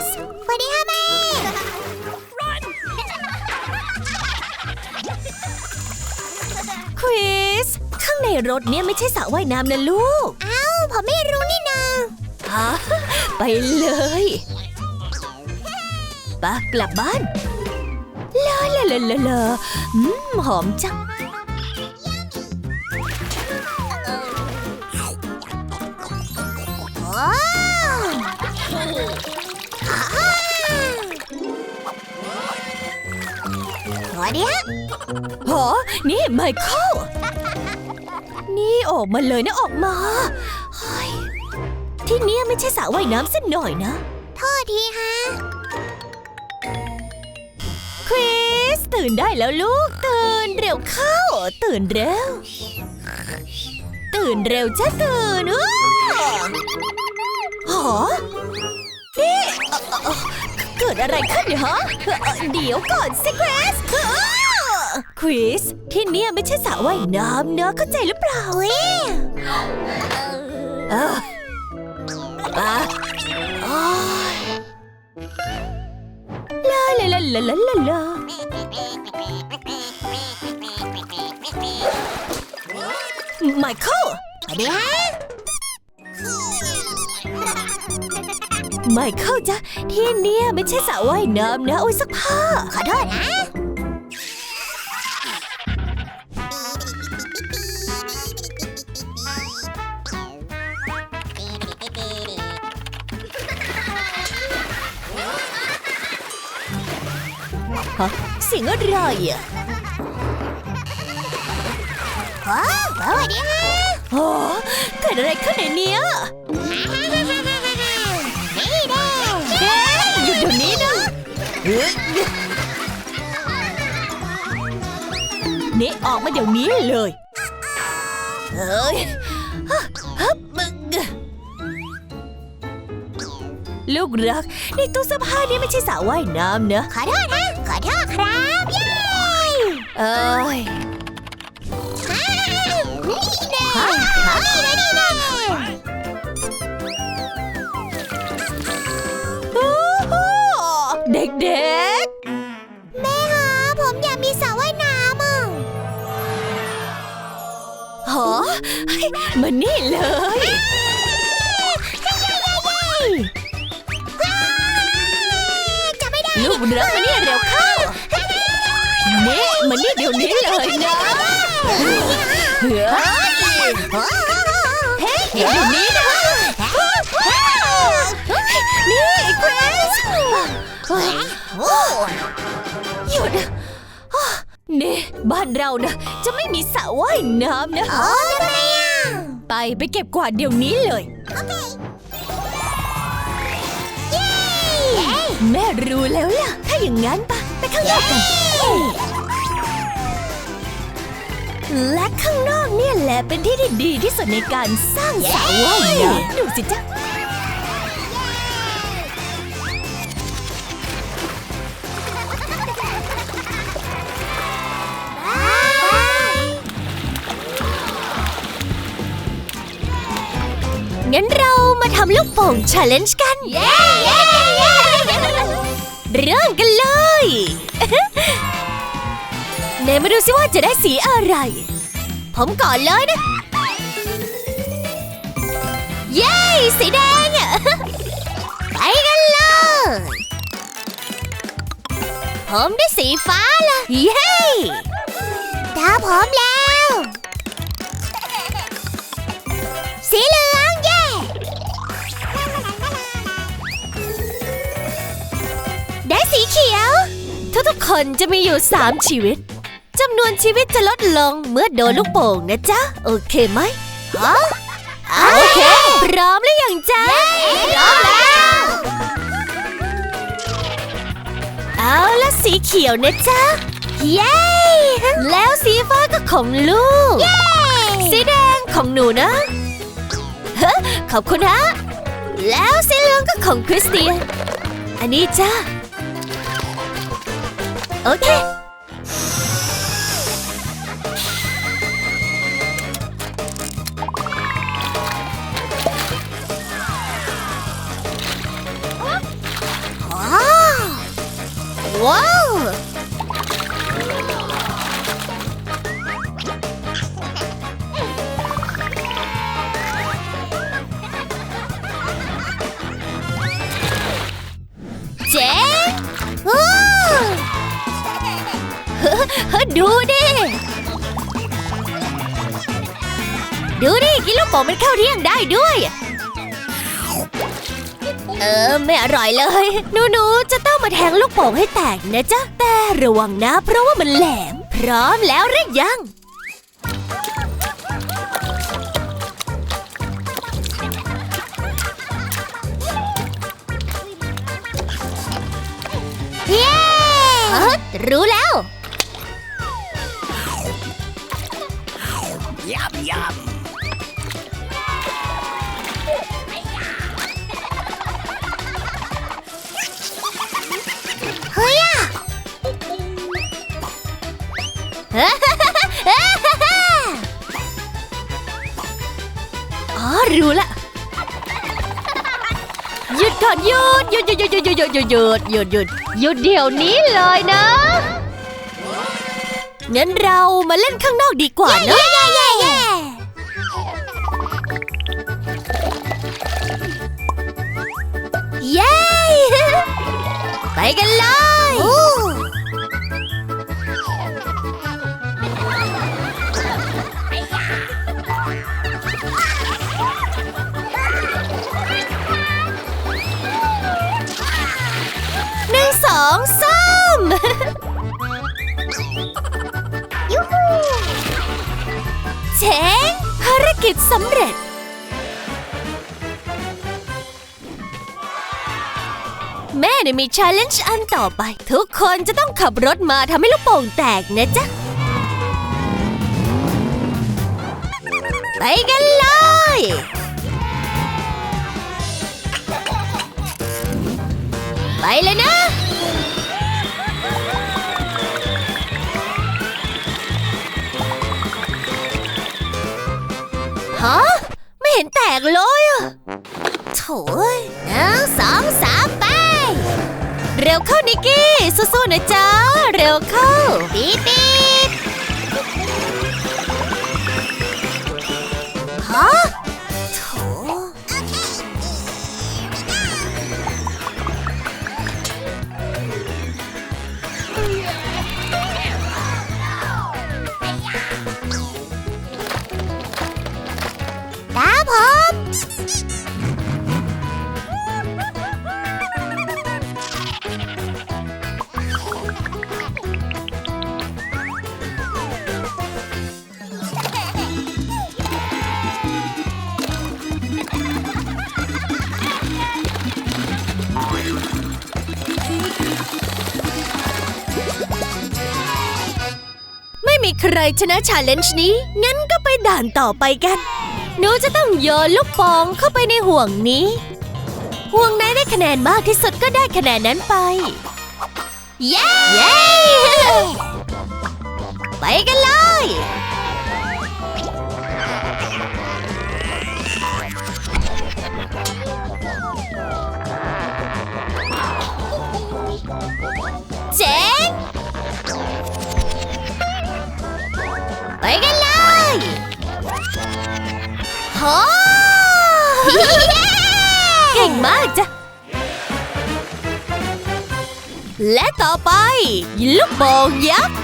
สสวัสดีค่ะแม่คริส ข้างในรถเนี่ยไม่ใช่สระว่ายน้ำนะลูกเอ้าผมไม่รู้นี่นาฮะไปเลยปะกลับบ้านลาลาลาลาลาอืมหอมจัง โอ้ สวัสดีฮะหอนี่ไมเคิลนี่ออกมาเลยนะออกมาเฮ้ยที่เนี่ยไม่ใช่สระว่ายน้ำสักหน่อยนะ โทษทีฮะ คริส ตื่นได้แล้วลูก ตื่นเร็วเข้า ตื่นเร็ว ตื่นเร็วจ้าตื่นอ้อหอ ดอะไรขึ้นเนี่ยฮะเอ่อเดี๋ยวก่อนสิคริสคริส ที่เนี่ยไม่ใช่สระว่ายน้ำเนอะเข้าใจหรือเปล่าอุ้ยเออมาโอ้ยลาลาลาลาลาลาลาไมเคิลสวัสดีฮะ ไม่เคิลจ้ะที่เนี่ยไม่ใช่สระว่ายน้ำนะโอ้ยซักผ้า ขอโทษนะ ฮะเสียงอะไรอะโอ้สวัสดีฮะโอ้เกิดอะไรขึ้นในเนี้ย นี่ออกมาเดี๋ยวนี้เลย เฮ้ยฮึบมึงลูกรัก นี่ตู้เสื้อผ้านี่ไม่ใช่สระว่ายน้ำนะ ขอโทษนะ ขอโทษครับ เย้เอ้ย มานี่เลยจะไม่ได้ลูกรักมานี่เร็วเข้านี่มานี่เดี๋ยวนี้เลยนะเฮ้ยเฮ้ยเดี๋ยวนี้นะ บ้านเรานะ จะไม่มีสระว่ายน้ำนะโอ้ทำไมอะ ไปไปเก็บกวาดเดี๋ยวนี้เลย เย้แม่รู้แล้วล่ะ ถ้าอย่างนั้นปะไปข้างนอกกัน และข้างนอกเนี่ยแหละเป็นที่ที่ดีที่สุดในการสร้างสระว่ายน้ำดูสิจ๊ะ งั้นเรามาทำลูกโป่ง challenge กันเย้เย้เย้เริ่มกันเลยเนมาดูสิว่าจะได้สีอะไร ผมก่อนเลยนะ เย้ สีแดง ไปกันเลย ผมได้สีฟ้าละเย้ตาพร้อมแล้ว ทุกๆคนจะมีอยู่ 3 ชีวิตจำนวนชีวิตจะลดลงเมื่อโดนลูกโป่งนะจ๊ะ โอเคไหมฮะโอเค พร้อมหรือยังจ๊ะพร้อมแล้ว เอาละสีเขียวนะจ๊ะ เย้ แล้วสีฟ้าก็ของลูกเย้สีแดงของหนูนะเฮ้ขอบคุณฮะ แล้วสีเหลืองก็ของคริสเตียน อันนี้จ้า Okay. Wow! Wow! ดูดิ ดูดิ กินลูกโป่งเป็นข้าวเที่ยงได้ด้วย เออ ไม่อร่อยเลยหนูหนูๆจะต้องมาแทงลูกโป่งให้แตกนะจ๊ะ แต่ระวังนะ เพราะว่ามันแหลม พร้อมแล้วหรือยังเย้เอ้อรู้แล้ว ยุดหยุดหยุดหยุดหยุดหยุดเดี๋ยวนี้เลยนะงั้นเรามาเล่นข้างนอกดีกว่าเนอะเย้ไปกันเลย กิจสำเร็จ แม่เนี่ยมี challenge อันต่อไป ทุกคนจะต้องขับรถมาทำให้ลูกโป่งแตกนะจ๊ะ ไปกันเลย ไปเลยนะ นะจ๊ะ เร็วเข้าปี๊ปี๊ฮะ ม่มีใครชนะชาเลนจ์นี้ งั้นก็ไปด่านต่อไปกัน หนูจะต้องโยนลูกโป่งเข้าไปในห่วงนี้ ห่วงไหนได้คะแนนมากที่สุดก็ได้คะแนนนั้นไป เย้เย้ไปกันเลย เก่งมากจ้ะ และต่อไป ลูกโป่งยักษ์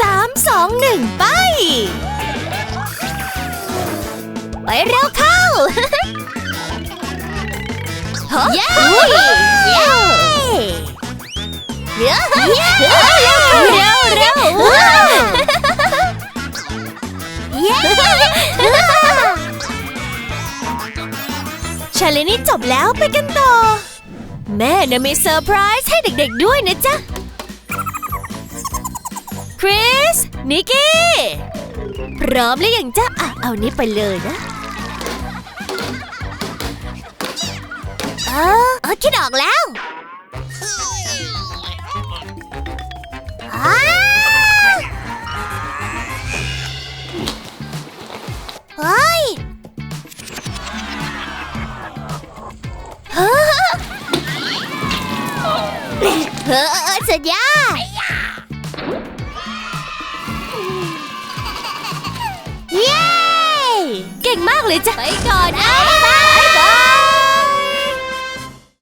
สามสองหนึ่งไป ไปเร็วเข้าเย้เย้เร็วเร็วเร็วเร็วเย้ ชาเลนนี้จบแล้วไปกันต่อ แม่น่ะมีเซอร์ไพรส์ให้เด็กๆด้วยนะจ๊ะ คริส นิกกี้ พร้อมหรือยังจ๊ะอะเอานี้ไปเลยนะเออเออคิดออกแล้วอ้า เฮ้อสุดยอดเย้ เก่งมากเลยจ้ะไปก่อนนะบ๊ายบาย